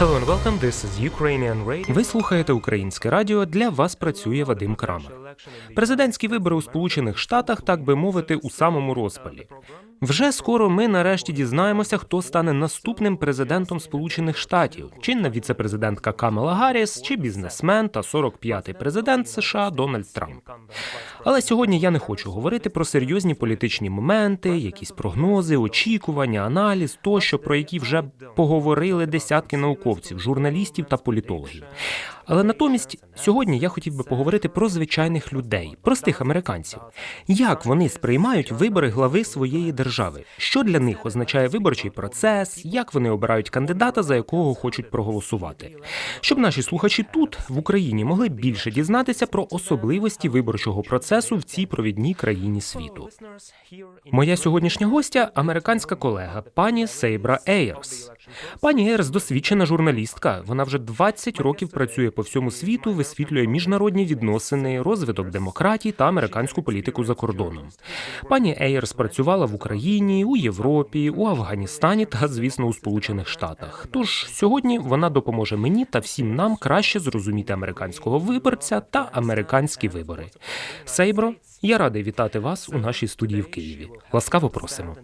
Hello and welcome. This is Ukrainian Radio. Ви слухаєте українське радіо. Для вас працює Вадим Крамер. Президентські вибори у Сполучених Штатах, так би мовити, у самому розпалі. Вже скоро ми нарешті дізнаємося, хто стане наступним президентом Сполучених Штатів: чинна віцепрезидентка Камела Гарріс, чи бізнесмен та 45-й президент США Дональд Трамп. Але сьогодні я не хочу говорити про серйозні політичні моменти, якісь прогнози, очікування, аналіз тощо, про які вже поговорили десятки науковців, журналістів та політологів. Але натомість сьогодні я хотів би поговорити про звичайних людей, простих американців. Як вони сприймають вибори глави своєї держави? Що для них означає виборчий процес? Як вони обирають кандидата, за якого хочуть проголосувати? Щоб наші слухачі тут, в Україні, могли більше дізнатися про особливості виборчого процесу в цій провідній країні світу. Моя сьогоднішня гостя американська колега пані Сейбра Ейерс. Пані Ейерс досвідчена журналістка. Вона вже 20 років працює по всьому світу, висвітлює міжнародні відносини, розвиток демократії та американську політику за кордоном. Пані Ейерс працювала в Україні, у Європі, у Афганістані та, звісно, у Сполучених Штатах. Тож сьогодні вона допоможе мені та всім нам краще зрозуміти американського виборця та американські вибори. Сейбро, я радий вітати вас у нашій студії в Києві. Ласкаво просимо.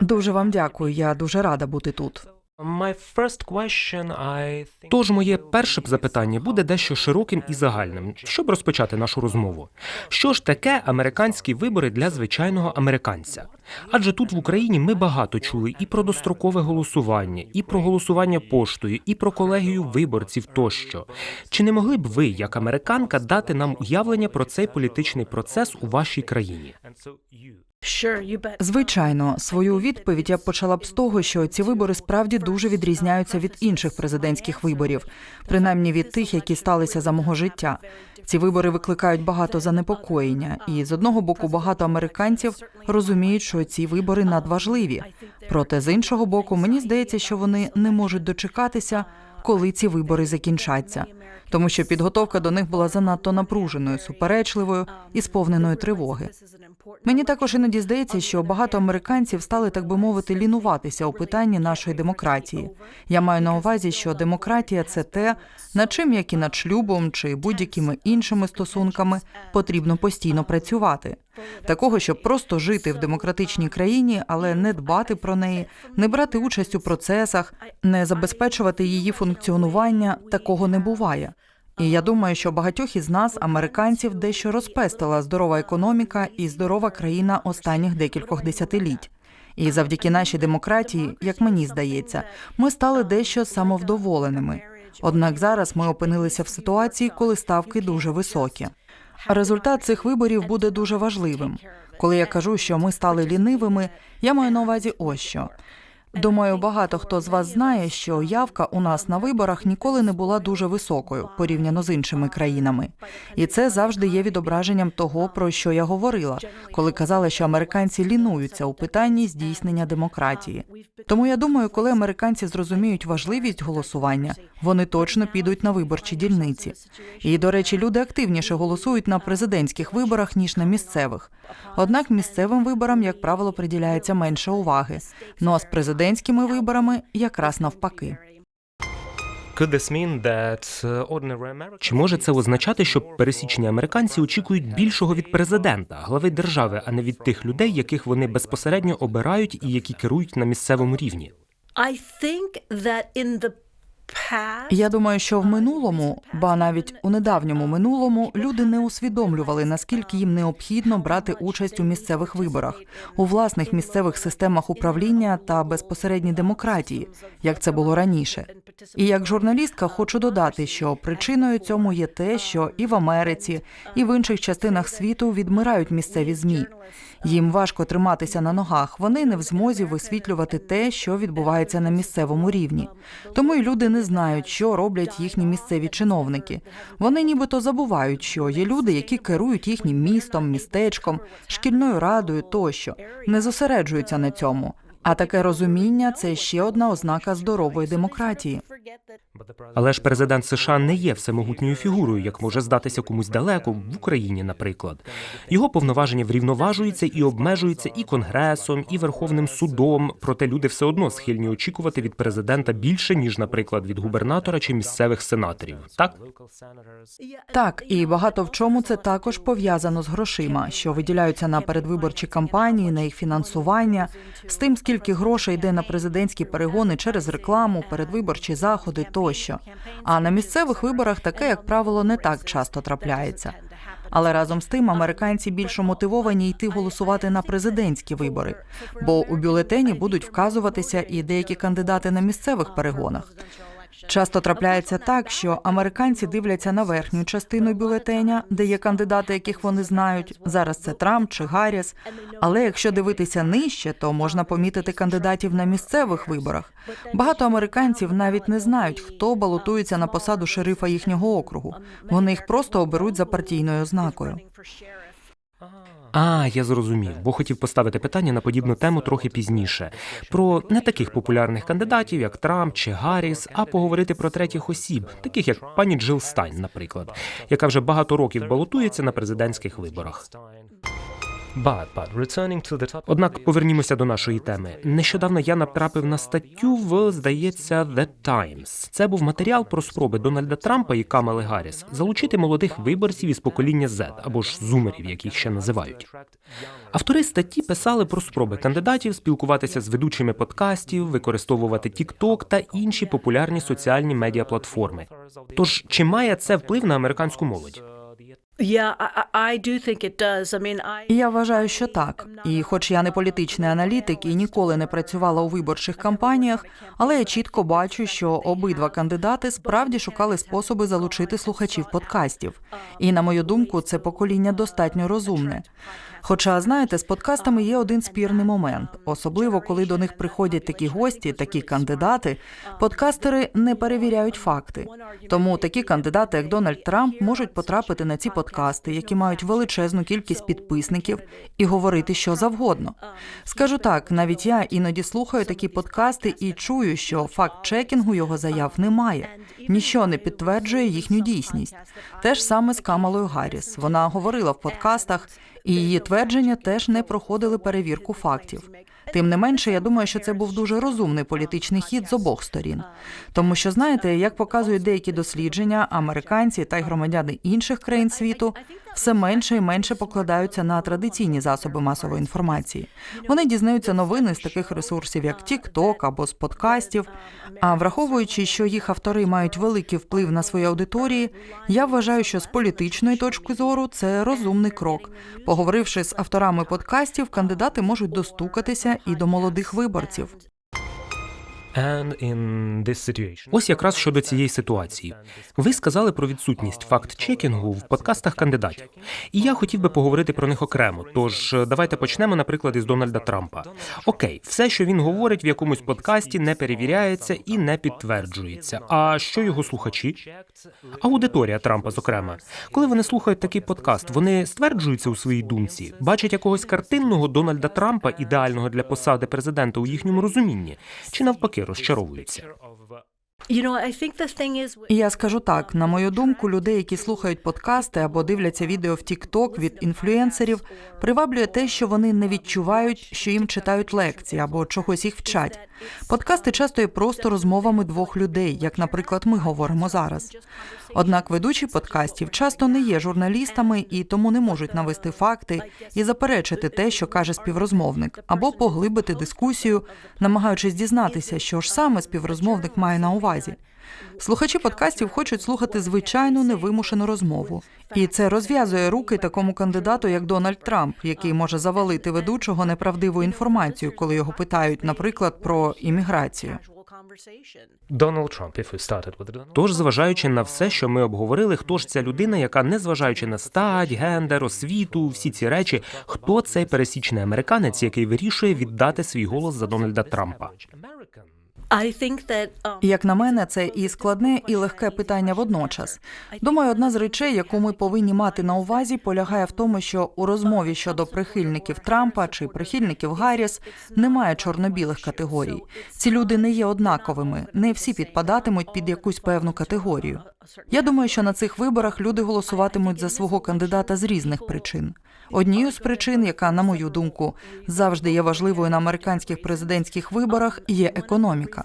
Дуже вам дякую. Я дуже рада бути тут. Тож моє перше запитання буде дещо широким і загальним, щоб розпочати нашу розмову. Що ж таке американські вибори для звичайного американця? Адже тут в Україні ми багато чули і про дострокове голосування, і про голосування поштою, і про колегію виборців тощо. Чи не могли б ви, як американка, дати нам уявлення про цей політичний процес у вашій країні? Звичайно, свою відповідь я б почала б з того, що ці вибори справді дуже відрізняються від інших президентських виборів, принаймні від тих, які сталися за мого життя. Ці вибори викликають багато занепокоєння, і з одного боку багато американців розуміють, що ці вибори надважливі. Проте з іншого боку, мені здається, що вони не можуть дочекатися, коли ці вибори закінчаться, тому що підготовка до них була занадто напруженою, суперечливою і сповненою тривоги. Мені також іноді здається, що багато американців стали, так би мовити, лінуватися у питанні нашої демократії. Я маю на увазі, що демократія це те, над чим, як і над шлюбом чи будь-якими іншими стосунками, потрібно постійно працювати. Такого, щоб просто жити в демократичній країні, але не дбати про неї, не брати участь у процесах, не забезпечувати її функціонування, такого не буває. І я думаю, що багатьох із нас, американців, дещо розпестила здорова економіка і здорова країна останніх декількох десятиліть. І завдяки нашій демократії, як мені здається, ми стали дещо самовдоволеними. Однак зараз ми опинилися в ситуації, коли ставки дуже високі. Результат цих виборів буде дуже важливим. Коли я кажу, що ми стали лінивими, я маю на увазі ось що. Думаю, багато хто з вас знає, що явка у нас на виборах ніколи не була дуже високою порівняно з іншими країнами, і це завжди є відображенням того, про що я говорила, коли казала, що американці лінуються у питанні здійснення демократії. Тому я думаю, коли американці зрозуміють важливість голосування, вони точно підуть на виборчі дільниці. І, до речі, люди активніше голосують на президентських виборах ніж на місцевих. Однак місцевим виборам, як правило, приділяється менше уваги. Ну а з президентськими виборами якраз навпаки. Uh. Чи може це означати, що пересічні американці очікують більшого від президента, глави держави, а не від тих людей, яких вони безпосередньо обирають і які керують на місцевому рівні? I think that in the past, Я думаю, що в минулому, ба навіть у недавньому минулому, люди не усвідомлювали, наскільки їм необхідно брати участь у місцевих виборах, у власних місцевих системах управління та безпосередній демократії, як це було раніше. І як журналістка хочу додати, що причиною цьому є те, що і в Америці, і в інших частинах світу відмирають місцеві змі. Їм важко триматися на ногах. Вони не в змозі висвітлювати те, що відбувається на місцевому рівні. Тому й люди не знають, що роблять їхні місцеві чиновники. Вони нібито забувають, що є люди, які керують їхнім містом, містечком, шкільною радою тощо, не зосереджуються на цьому. А таке розуміння це ще одна ознака здорової демократії. Але ж президент США не є всемогутньою фігурою, як може здатися комусь далеко в Україні, наприклад. Його повноваження врівноважуються і обмежуються і конгресом, і верховним судом. Проте люди все одно схильні очікувати від президента більше ніж, наприклад, від губернатора чи місцевих сенаторів. Так Так, і багато в чому це також пов'язано з грошима, що виділяються на передвиборчі кампанії, на їх фінансування, з тим, скільки грошей йде на президентські перегони через рекламу, передвиборчі заходи тощо. А на місцевих виборах таке, як правило, не так часто трапляється. Але разом з тим американці більше мотивовані йти голосувати на президентські вибори, бо у бюлетені будуть вказуватися і деякі кандидати на місцевих перегонах. Часто трапляється так, що американці дивляться на верхню частину бюлетеня, де є кандидати, яких вони знають. Зараз це Трамп чи Гарріс. Але якщо дивитися нижче, то можна помітити кандидатів на місцевих виборах. Багато американців навіть не знають, хто балотується на посаду шерифа їхнього округу. Вони їх просто оберуть за партійною ознакою. А, я зрозумів, бо хотів поставити питання на подібну тему трохи пізніше. Про не таких популярних кандидатів, як Трамп чи Гарріс, а поговорити про третіх осіб, таких як пані Джил Стайн, наприклад, яка вже багато років балотується на президентських виборах. Однак повернімося до нашої теми. Нещодавно я натрапив на статтю в, здається, The Times. Це був матеріал про спроби Дональда Трампа і Камали Гарріс залучити молодих виборців із покоління Z, або ж зумерів, як їх ще називають. Автори статті писали про спроби кандидатів спілкуватися з ведучими подкастів, використовувати TikTok та інші популярні соціальні медіаплатформи. Тож чи має це вплив на американську молодь? Я вважаю, що так. І хоч я не політичний аналітик і ніколи не працювала у виборчих кампаніях, але я чітко бачу, що обидва кандидати справді шукали способи залучити слухачів подкастів. І на мою думку, це покоління достатньо розумне. Хоча, знаєте, з подкастами є один спірний момент, особливо коли до них приходять такі гості, такі кандидати. Подкастери не перевіряють факти. Тому такі кандидати, як Дональд Трамп, можуть потрапити на ці подкасти, які мають величезну кількість підписників, і говорити що завгодно. Скажу так, навіть я іноді слухаю такі подкасти і чую, що факт чекінгу його заяв немає. Ніщо не підтверджує їхню дійсність. Те ж саме з Камалою Гарріс. Вона говорила в подкастах, і її твердження теж не проходили перевірку фактів. Тим не менше, я думаю, що це був дуже розумний політичний хід з обох сторін. Тому що знаєте, як показують деякі дослідження, американці та й громадяни інших країн світу все менше і менше покладаються на традиційні засоби масової інформації. Вони дізнаються новини з таких ресурсів, як TikTok або з подкастів. А враховуючи, що їх автори мають великий вплив на свої аудиторії, я вважаю, що з політичної точки зору це розумний крок. Поговоривши з авторами подкастів, кандидати можуть достукатися і до молодих виборців. Ось якраз щодо цієї ситуації. Ви сказали про відсутність факт-чекінгу в подкастах кандидатів. І я хотів би поговорити про них окремо. Тож е, давайте почнемо, наприклад, із Дональда Трампа. Окей, все, що він говорить в якомусь подкасті, не перевіряється і не підтверджується. А що його слухачі? Аудиторія Трампа, зокрема, коли вони слухають такий подкаст, вони стверджуються у своїй думці, бачать якогось картинного Дональда Трампа, ідеального для посади президента у їхньому розумінні, чи навпаки розчаровуються. Is. І я скажу так: на мою думку, людей, які слухають подкасти або дивляться відео в TikTok від інфлюенсерів, приваблює те, що вони не відчувають, що їм читають лекції або чогось їх вчать. Подкасти часто є просто розмовами двох людей, як, наприклад, ми говоримо зараз. Однак ведучі подкастів часто не є журналістами і тому не можуть навести факти і заперечити те, що каже співрозмовник, або поглибити дискусію, намагаючись дізнатися, що ж саме співрозмовник має на увазі. Слухачі подкастів хочуть слухати звичайну невимушену розмову, і це розв'язує руки такому кандидату, як Дональд Трамп, який може завалити ведучого неправдиву інформацію, коли його питають, наприклад, про імміграцію. Тож, зважаючи на все, що ми обговорили, хто ж ця людина, яка, незважаючи на стать, гендер, освіту, всі ці речі, хто цей пересічний американець, який вирішує віддати свій голос за Дональда Трампа? Um, Як на мене, це і складне, і легке питання водночас. Думаю, одна з речей, яку ми повинні мати на увазі, полягає в тому, що у розмові щодо прихильників Трампа чи прихильників Гарріс немає чорно-білих категорій. Ці люди не є однаковими, не всі підпадатимуть під якусь певну категорію. Я думаю, що на цих виборах люди голосуватимуть за свого кандидата з різних причин. Однією з причин, яка, на мою думку, завжди є важливою на американських президентських виборах, є економіка.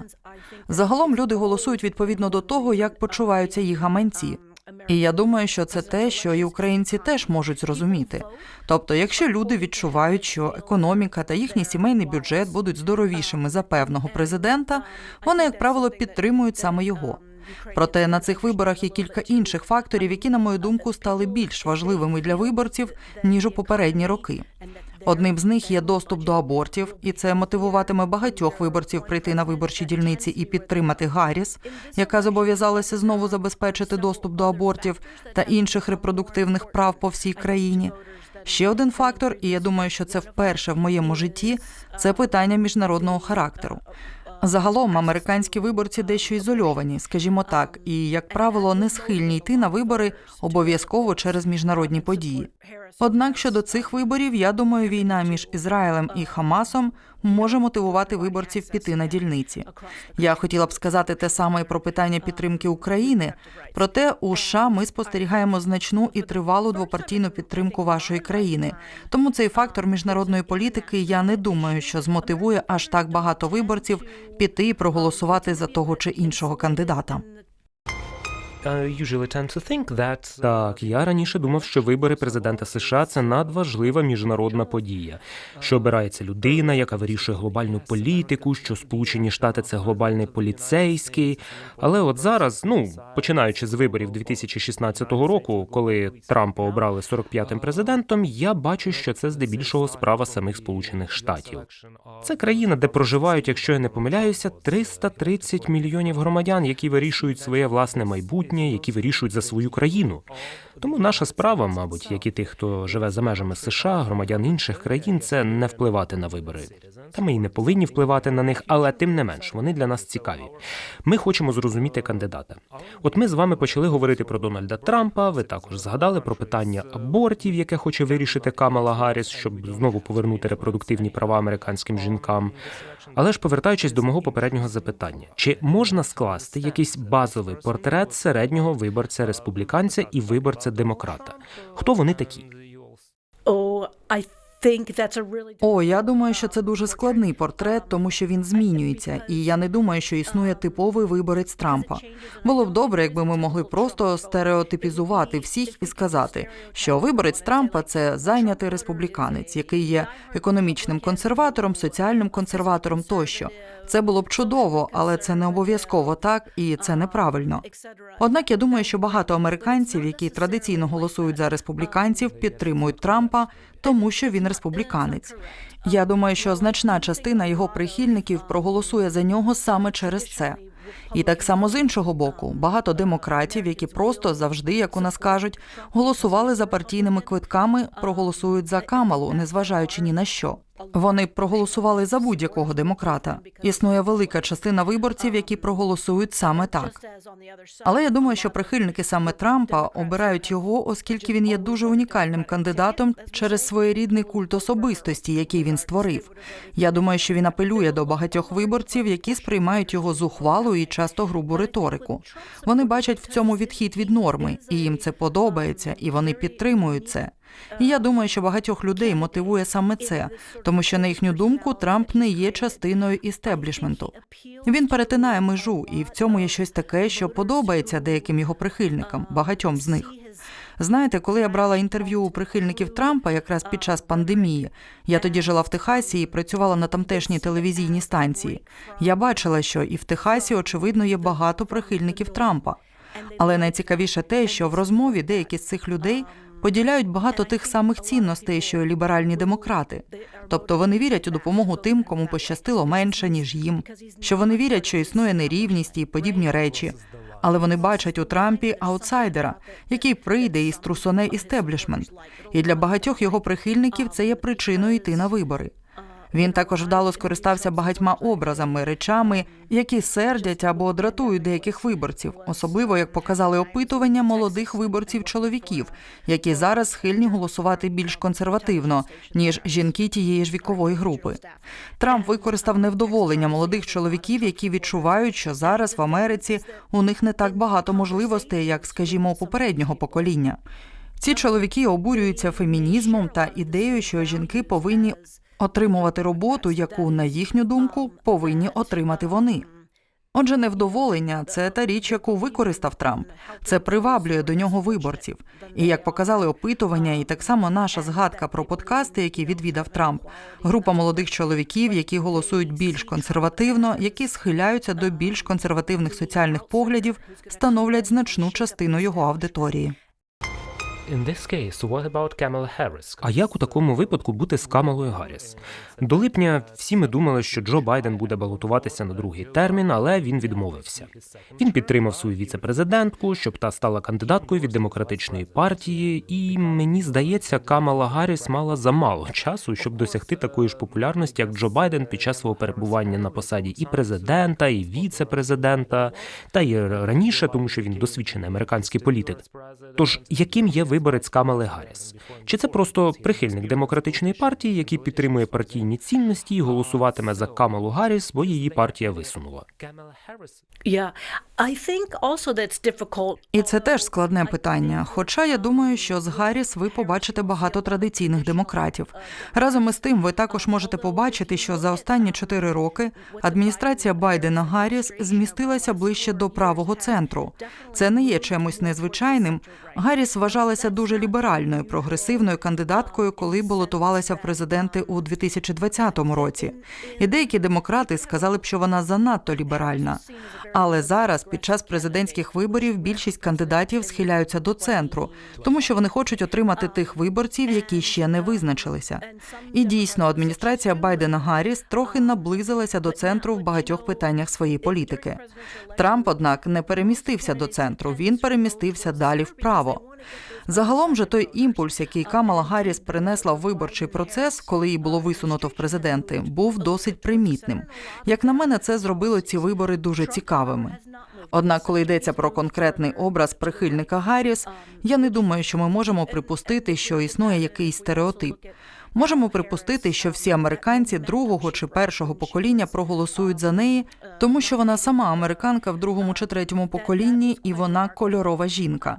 Загалом люди голосують відповідно до того, як почуваються їх гаманці. І я думаю, що це те, що і українці теж можуть зрозуміти. Тобто, якщо люди відчувають, що економіка та їхній сімейний бюджет будуть здоровішими за певного президента, вони, як правило, підтримують саме його. Проте на цих виборах є кілька інших факторів, які, на мою думку, стали більш важливими для виборців ніж у попередні роки. Одним з них є доступ до абортів, і це мотивуватиме багатьох виборців прийти на виборчі дільниці і підтримати Гарріс, яка зобов'язалася знову забезпечити доступ до абортів та інших репродуктивних прав по всій країні. Ще один фактор, і я думаю, що це вперше в моєму житті, це питання міжнародного характеру. Загалом американські виборці дещо ізольовані, скажімо так, і як правило не схильні йти на вибори обов'язково через міжнародні події. Однак щодо цих виборів, я думаю, війна між Ізраїлем і Хамасом може мотивувати виборців піти на дільниці. Я хотіла б сказати те саме і про питання підтримки України. Проте у США ми спостерігаємо значну і тривалу двопартійну підтримку вашої країни. Тому цей фактор міжнародної політики я не думаю, що змотивує аж так багато виборців піти і проголосувати за того чи іншого кандидата. Так, я раніше думав, що вибори президента США це надважлива міжнародна подія, що обирається людина, яка вирішує глобальну політику, що Сполучені Штати це глобальний поліцейський. Але от зараз, ну починаючи з виборів 2016 року, коли Трампа обрали 45-м президентом, я бачу, що це здебільшого справа самих Сполучених Штатів. Це країна, де проживають, якщо я не помиляюся, 330 мільйонів громадян, які вирішують своє власне майбутнє, які вирішують за свою країну. Тому наша справа, мабуть, як і тих, хто живе за межами США, громадян інших країн, це не впливати на вибори. Та ми і не повинні впливати на них, але тим не менш вони для нас цікаві. Ми хочемо зрозуміти кандидата. От ми з вами почали говорити про Дональда Трампа. Ви також згадали про питання абортів, яке хоче вирішити Камала Гарріс, щоб знову повернути репродуктивні права американським жінкам. Але ж повертаючись до мого попереднього запитання, чи можна скласти якийсь базовий портрет середнього виборця республіканця і виборця демократа? Хто вони такі? oh, I О, я думаю, що це дуже складний портрет, тому що він змінюється, і я не думаю, що існує типовий виборець Трампа. Було б добре, якби ми могли просто стереотипізувати всіх і сказати, що виборець Трампа це зайнятий республіканець, який є економічним консерватором, соціальним консерватором тощо. Це було б чудово, але це не обов'язково так, і це неправильно. Однак я думаю, що багато американців, які традиційно голосують за республіканців, підтримують Трампа, тому що він республіканець. Я думаю, що значна частина його прихильників проголосує за нього саме через це. І так само з іншого боку, багато демократів, які просто завжди, як у нас кажуть, голосували за партійними квитками, проголосують за Камалу, незважаючи ні на що. Вони проголосували за будь-якого демократа. Існує велика частина виборців, які проголосують саме так. Але я думаю, що прихильники саме Трампа обирають його, оскільки він є дуже унікальним кандидатом через своєрідний культ особистості, який він створив. Я думаю, що він апелює до багатьох виборців, які сприймають його зухвалу і часто грубу риторику. Вони бачать в цьому відхід від норми, і їм це подобається, і вони підтримують це. І я думаю, що багатьох людей мотивує саме це, тому що на їхню думку Трамп не є частиною істеблішменту. Він перетинає межу, і в цьому є щось таке, що подобається деяким його прихильникам, багатьом з них. Знаєте, коли я брала інтерв'ю у прихильників Трампа якраз під час пандемії, я тоді жила в Техасі і працювала на тамтешній телевізійній станції. Я бачила, що і в Техасі, очевидно, є багато прихильників Трампа. Але найцікавіше те, що в розмові деякі з цих людей поділяють багато тих самих цінностей, що й ліберальні демократи. Тобто вони вірять у допомогу тим, кому пощастило менше ніж їм. Що вони вірять, що існує нерівність і подібні речі. Але вони бачать у Трампі аутсайдера, який прийде і струсоне істеблішмент. І для багатьох його прихильників це є причиною йти на вибори. Він також вдало скористався багатьма образами, речами, які сердять або дратують деяких виборців, особливо як показали опитування молодих виборців чоловіків, які зараз схильні голосувати більш консервативно ніж жінки тієї ж вікової групи. Трамп використав невдоволення молодих чоловіків, які відчувають, що зараз в Америці у них не так багато можливостей, як, скажімо, у попереднього покоління. Ці чоловіки обурюються фемінізмом та ідеєю, що жінки повинні отримувати роботу, яку, на їхню думку, повинні отримати вони. Отже, невдоволення це та річ, яку використав Трамп. Це приваблює до нього виборців. І як показали опитування, і так само наша згадка про подкасти, які відвідав Трамп, група молодих чоловіків, які голосують більш консервативно, які схиляються до більш консервативних соціальних поглядів, становлять значну частину його аудиторії. In this case, what about Harris? А як у такому випадку бути з Камалою Гарріс? До липня всі ми думали, що Джо Байден буде балотуватися на другий термін, але він відмовився. Він підтримав свою віце-президентку, щоб та стала кандидаткою від демократичної партії, і мені здається, Камала Гарріс мала замало часу, щоб досягти такої ж популярності, як Джо Байден під час свого перебування на посаді і президента, і віце-президента, та й раніше, тому що він досвідчений американський політик. Тож яким є виборець Камали Гарріс? Чи це просто прихильник демократичної партії, який підтримує партійні цінності і голосуватиме за Камалу Гарріс, бо її партія висунула? І це теж складне питання. Хоча я думаю, що з Гарріс ви побачите багато традиційних демократів. Разом із тим, ви також можете побачити, що за останні чотири роки адміністрація Байдена Гарріс змістилася ближче до правого центру. Це не є чимось незвичайним. Гарріс вважалася дуже ліберальною, прогресивною кандидаткою, коли балотувалася в президенти у 2020 році. І деякі демократи сказали б, що вона занадто ліберальна. Але зараз, під час президентських виборів, більшість кандидатів схиляються до центру, тому що вони хочуть отримати тих виборців, які ще не визначилися. І дійсно, адміністрація Байдена Гарріс трохи наблизилася до центру в багатьох питаннях своєї політики. Трамп, однак, не перемістився до центру. Він перемістився далі вправо. Загалом же той імпульс, який Камала Гарріс принесла в виборчий процес, коли її було висунуто в президенти, був досить примітним. Як на мене, це зробило ці вибори дуже цікавими. Однак, коли йдеться про конкретний образ прихильника Гарріс, я не думаю, що ми можемо припустити, що існує якийсь стереотип. Можемо припустити, що всі американці другого чи першого покоління проголосують за неї, тому що вона сама американка в другому чи третьому поколінні, і вона кольорова жінка.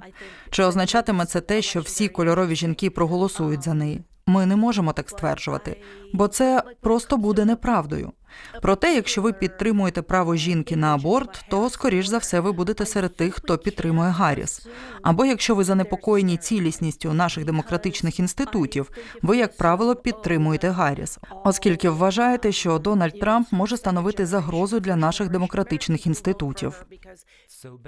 Чи означатиме це те, що всі кольорові жінки проголосують за неї? Ми не можемо так стверджувати, бо це просто буде неправдою. Проте, якщо ви підтримуєте право жінки на аборт, то скоріш за все ви будете серед тих, хто підтримує Гарріс. Або якщо ви занепокоєні цілісністю наших демократичних інститутів, ви, як правило, підтримуєте Гарріс, оскільки вважаєте, що Дональд Трамп може становити загрозу для наших демократичних інститутів.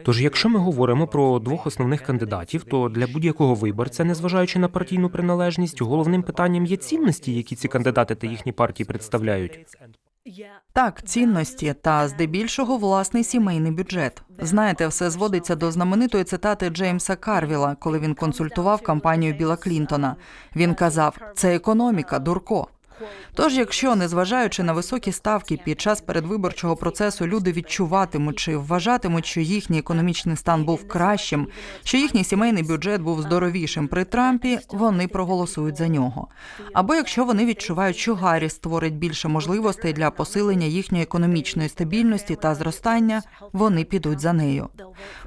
Тож, якщо ми говоримо про двох основних кандидатів, то для будь-якого виборця, незважаючи на партійну приналежність, головним питанням є цінності, які ці кандидати та їхні партії представляють. Так, цінності та здебільшого власний сімейний бюджет. Знаєте, все зводиться до знаменитої цитати Джеймса Карвіла, коли він консультував кампанію Біла Клінтона. Він казав: це економіка, дурко. Тож, якщо, незважаючи на високі ставки під час передвиборчого процесу, люди відчуватимуть чи вважатимуть, що їхній економічний стан був кращим, що їхній сімейний бюджет був здоровішим при Трампі, вони проголосують за нього. Або якщо вони відчувають, що Гарріс створить більше можливостей для посилення їхньої економічної стабільності та зростання, вони підуть за нею.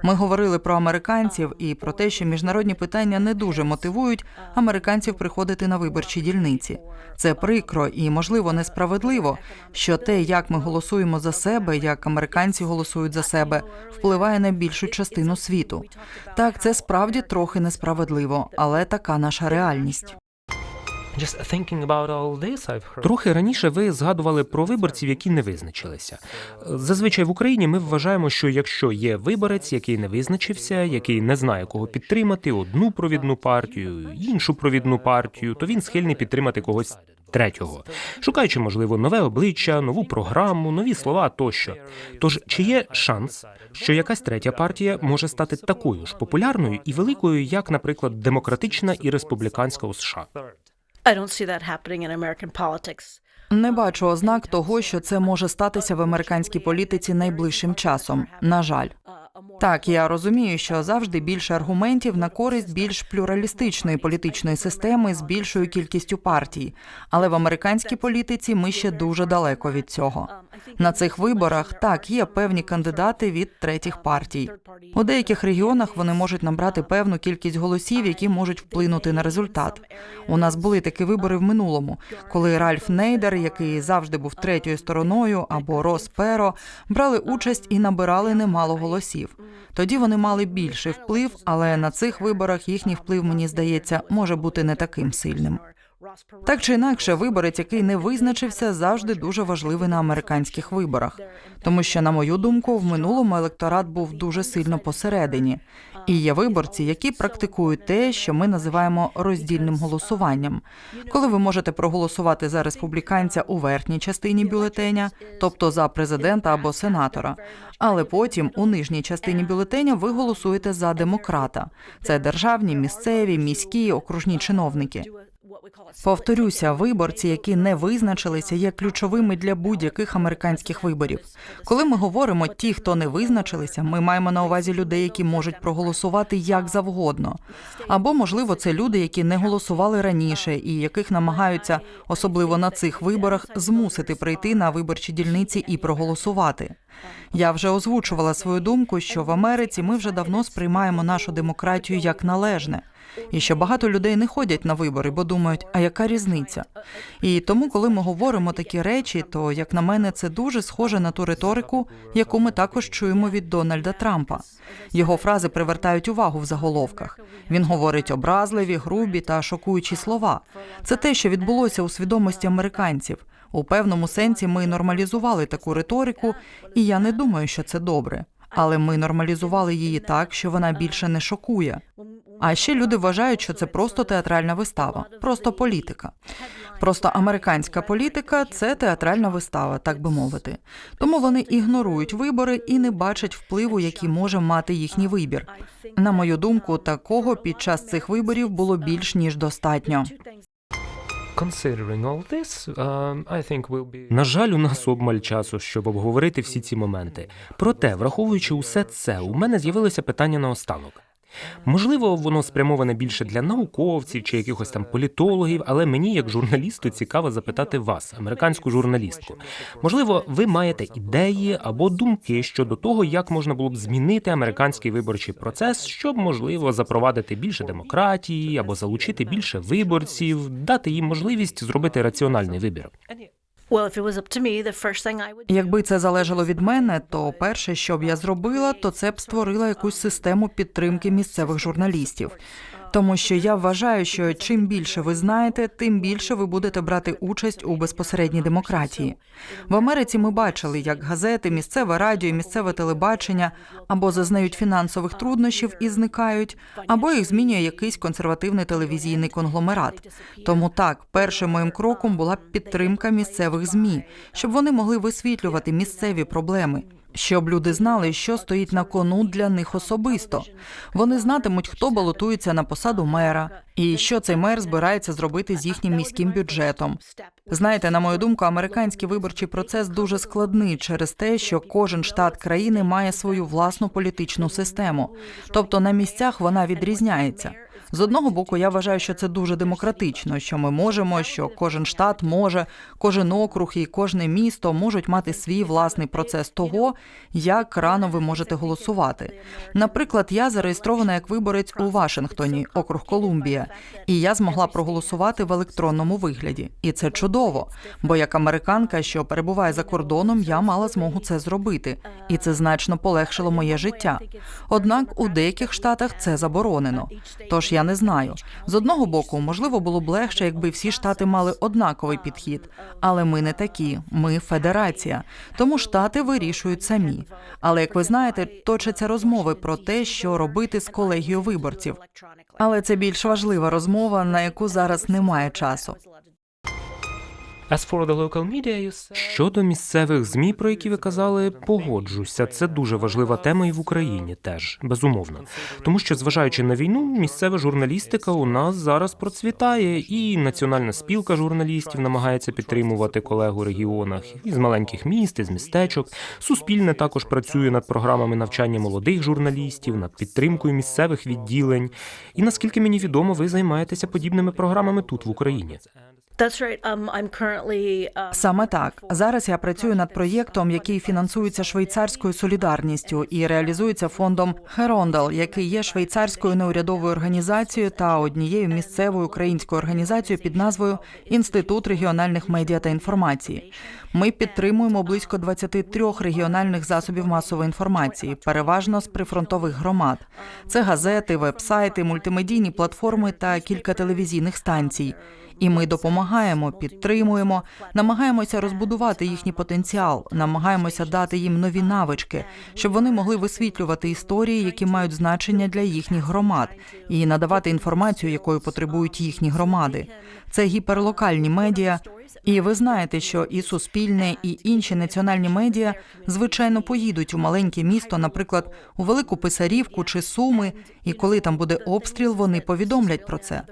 Ми говорили про американців і про те, що міжнародні питання не дуже мотивують американців приходити на виборчі дільниці. Це прикро і можливо несправедливо, що те, як ми голосуємо за себе, як американці голосують за себе, впливає на більшу частину світу. Так, це справді трохи несправедливо, але така наша реальність. Трохи раніше ви згадували про виборців, які не визначилися. Зазвичай в Україні ми вважаємо, що якщо є виборець, який не визначився, який не знає, кого підтримати, одну провідну партію, іншу провідну партію, то він схильний підтримати когось третього, шукаючи, можливо, нове обличчя, нову програму, нові слова тощо. Тож, чи є шанс, що якась третя партія може стати такою ж популярною і великою, як, наприклад, демократична і республіканська у США? Не бачу ознак того, що це може статися в американській політиці найближчим часом. На жаль. Так, я розумію, що завжди більше аргументів на користь більш плюралістичної політичної системи з більшою кількістю партій. Але в американській політиці ми ще дуже далеко від цього. На цих виборах так є певні кандидати від третіх партій. У деяких регіонах вони можуть набрати певну кількість голосів, які можуть вплинути на результат. У нас були такі вибори в минулому, коли Ральф Нейдер, який завжди був третьою стороною, або Рос Перо, брали участь і набирали немало голосів. Тоді вони мали більший вплив, але на цих виборах їхній вплив, мені здається, може бути не таким сильним. Так чи інакше, виборець, який не визначився, завжди дуже важливий на американських виборах, тому що, на мою думку, в минулому електорат був дуже сильно посередині, і є виборці, які практикують те, що ми називаємо роздільним голосуванням, коли ви можете проголосувати за республіканця у верхній частині бюлетеня, тобто за президента або сенатора, але потім у нижній частині бюлетеня ви голосуєте за демократа. Це державні, місцеві, міські, окружні чиновники. Повторюся, виборці, які не визначилися, є ключовими для будь-яких американських виборів. Коли ми говоримо ті, хто не визначилися, ми маємо на увазі людей, які можуть проголосувати як завгодно. Або, можливо, це люди, які не голосували раніше, і яких намагаються, особливо на цих виборах, змусити прийти на виборчі дільниці і проголосувати. Я вже озвучувала свою думку, що в Америці ми вже давно сприймаємо нашу демократію як належне. І що багато людей не ходять на вибори, бо думають, а яка різниця? І тому, коли ми говоримо такі речі, то як на мене, це дуже схоже на ту риторику, яку ми також чуємо від Дональда Трампа. Його фрази привертають увагу в заголовках. Він говорить образливі, грубі та шокуючі слова. Це те, що відбулося у свідомості американців. У певному сенсі ми нормалізували таку риторику, і я не думаю, що це добре. Але ми нормалізували її так, що вона більше не шокує. А ще люди вважають, що це просто театральна вистава, просто політика. Просто американська політика це театральна вистава, так би мовити. Тому вони ігнорують вибори і не бачать впливу, який може мати їхній вибір. На мою думку, такого під час цих виборів було більш ніж достатньо. Considering all um. На жаль, у нас обмаль часу, щоб обговорити всі ці моменти. Проте, враховуючи усе це, у мене з'явилося питання на останок. Можливо, воно спрямоване більше для науковців чи якихось там політологів, але мені, як журналісту, цікаво запитати вас, американську журналістку. Можливо, ви маєте ідеї або думки щодо того, як можна було б змінити американський виборчий процес, щоб можливо запровадити більше демократії або залучити більше виборців, дати їм можливість зробити раціональний вибір. Якби це залежало від мене, то перше, що б я зробила, то це б створила якусь систему підтримки місцевих журналістів. Тому що я вважаю, що чим більше ви знаєте, тим більше ви будете брати участь у безпосередній демократії. В Америці ми бачили, як газети, місцеве радіо, місцеве телебачення або зазнають фінансових труднощів і зникають, або їх змінює якийсь консервативний телевізійний конгломерат. Тому так, першим моїм кроком була підтримка місцевих змі, щоб вони могли висвітлювати місцеві проблеми. Щоб люди знали, що стоїть на кону для них особисто. Вони знатимуть, хто балотується на посаду мера, і що цей мер збирається зробити з їхнім міським бюджетом. Знаєте, на мою думку, американський виборчий процес дуже складний через те, що кожен штат країни має свою власну політичну систему, тобто на місцях вона відрізняється. З одного боку, я вважаю, що це дуже демократично, що ми можемо, що кожен штат може, кожен округ і кожне місто можуть мати свій власний процес того, як рано ви можете голосувати. Наприклад, я зареєстрована як виборець у Вашингтоні, округ Колумбія, і я змогла проголосувати в електронному вигляді. І це чудово. Бо як американка, що перебуває за кордоном, я мала змогу це зробити, і це значно полегшило моє життя. Однак у деяких штатах це заборонено. Тож я не знаю. З одного боку, можливо, було б легше, якби всі штати мали однаковий підхід, але ми не такі. Ми федерація, тому штати вирішують самі. Але як ви знаєте, точаться розмови про те, що робити з колегією виборців. Але це більш важлива розмова, на яку зараз немає часу. As щодо місцевих змі, про які ви казали, погоджуся. Це дуже важлива тема і в Україні теж безумовно. Тому що, зважаючи на війну, місцева журналістика у нас зараз процвітає, і національна спілка журналістів намагається підтримувати колег у регіонах із маленьких міст, із містечок. Суспільне також працює над програмами навчання молодих журналістів, над підтримкою місцевих відділень. І наскільки мені відомо, ви займаєтеся подібними програмами тут в Україні. Um, uh, Саме так зараз я працюю над проєктом, який фінансується швейцарською солідарністю і реалізується фондом Херондал, який є швейцарською неурядовою організацією та однією місцевою українською організацією під назвою Інститут регіональних медіа та інформації. Ми підтримуємо близько 23 регіональних засобів масової інформації, переважно з прифронтових громад. Це газети, вебсайти, мультимедійні платформи та кілька телевізійних станцій. І ми допомагаємо, підтримуємо, намагаємося розбудувати їхній потенціал, намагаємося дати їм нові навички, щоб вони могли висвітлювати історії, які мають значення для їхніх громад, і надавати інформацію, якою потребують їхні громади. Це гіперлокальні медіа. І ви знаєте, що і суспільне, і інші національні медіа звичайно поїдуть у маленьке місто, наприклад, у велику писарівку чи суми, і коли там буде обстріл, вони повідомлять про це.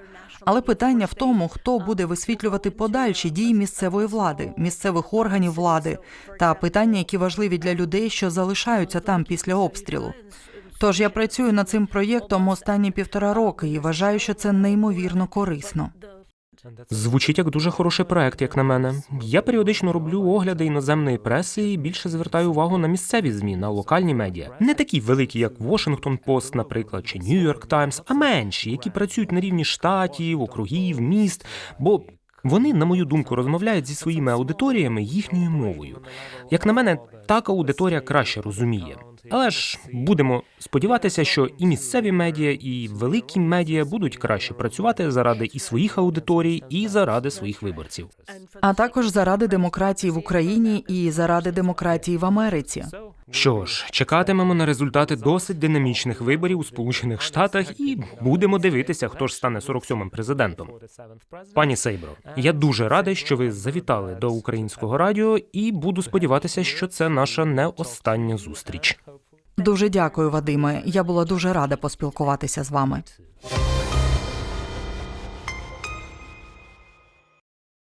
Але питання в тому, хто буде висвітлювати подальші дії місцевої влади, місцевих органів влади та питання, які важливі для людей, що залишаються там після обстрілу. Тож я працюю над цим проєктом останні півтора роки і вважаю, що це неймовірно корисно. Звучить як дуже хороший проект, як на мене. Я періодично роблю огляди іноземної преси і більше звертаю увагу на місцеві змі, на локальні медіа. Не такі великі, як Washington Post, наприклад, чи New York Times, а менші, які працюють на рівні штатів, округів, міст. Бо вони, на мою думку, розмовляють зі своїми аудиторіями їхньою мовою. Як на мене, так аудиторія краще розуміє. Але ж будемо сподіватися, що і місцеві медіа, і великі медіа будуть краще працювати заради і своїх аудиторій, і заради своїх виборців. А також заради демократії в Україні і заради демократії в Америці. Що ж, чекатимемо на результати досить динамічних виборів у Сполучених Штатах і будемо дивитися, хто ж стане 47-м президентом. Пані Сейбро, я дуже радий, що ви завітали до українського радіо, і буду сподіватися, що це наша не остання зустріч. Дуже дякую, Вадиме. Я була дуже рада поспілкуватися з вами.